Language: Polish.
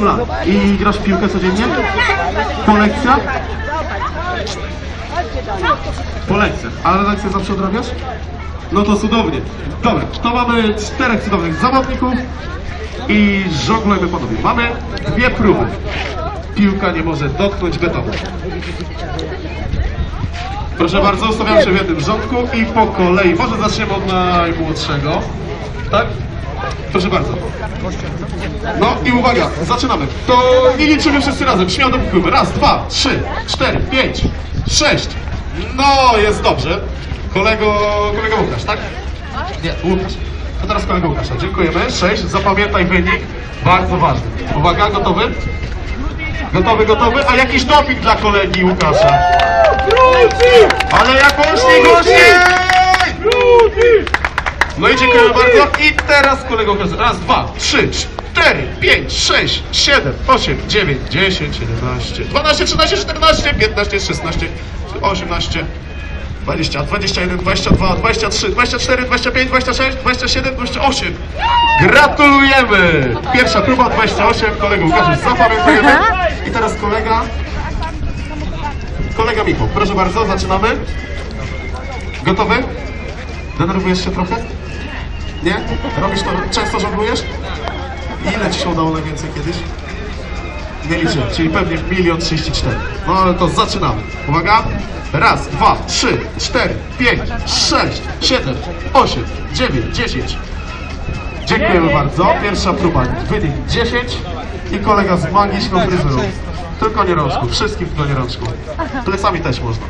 lat. I grasz w piłkę codziennie? Po lekcjach? Po lekcjach. Ale lekcje zawsze odrabiasz? No to cudownie. Dobra, to mamy czterech cudownych zawodników i żonglujemy panowie. Mamy dwie próby. Piłka nie może dotknąć betonu. Proszę bardzo, ustawiam się w jednym rządku i po kolei. Może zaczniemy od najmłodszego. Tak? Proszę bardzo. No i uwaga, zaczynamy. To nie liczymy wszyscy razem. Śmiało dopukujmy. Raz, dwa, trzy, cztery, pięć, sześć. No, jest dobrze. Kolego, kolega Łukasz, tak? Nie, Łukasz. To teraz kolega Łukasza. Dziękujemy. Sześć. Zapamiętaj wynik. Bardzo ważny. Uwaga, gotowy? Gotowy, gotowy? A jakiś doping dla kolegi Łukasza. Ale jak głośniej, głośniej! No i dziękujemy bardzo. I teraz kolego. Raz, dwa, trzy, cztery, pięć, sześć, siedem, osiem, dziewięć, dziesięć, jedenaście, dwanaście, trzynaście, czternaście, piętnaście, szesnaście, osiemnaście. 20, 21, 22, 23, 24, 25, 26, 27, 28. Gratulujemy! Pierwsza próba 28, kolega Łukasz, zapamiętajemy. I teraz kolega... Kolega Michał, proszę bardzo, zaczynamy. Gotowy? Denerwujesz się trochę? Nie? Robisz to, często żonglujesz? Ile ci się udało najwięcej kiedyś? Nie liczę, czyli pewnie milion trzydzieści cztery. No ale to zaczynamy. Uwaga. Raz, dwa, trzy, cztery, pięć, sześć, siedem, osiem, dziewięć, dziesięć. Dziękujemy bardzo. Pierwsza próba. Wynik 10 i kolega z magiczną fryzurą. Tylko nie rączką. Wszystkim tylko nie rączką. Plecami też można.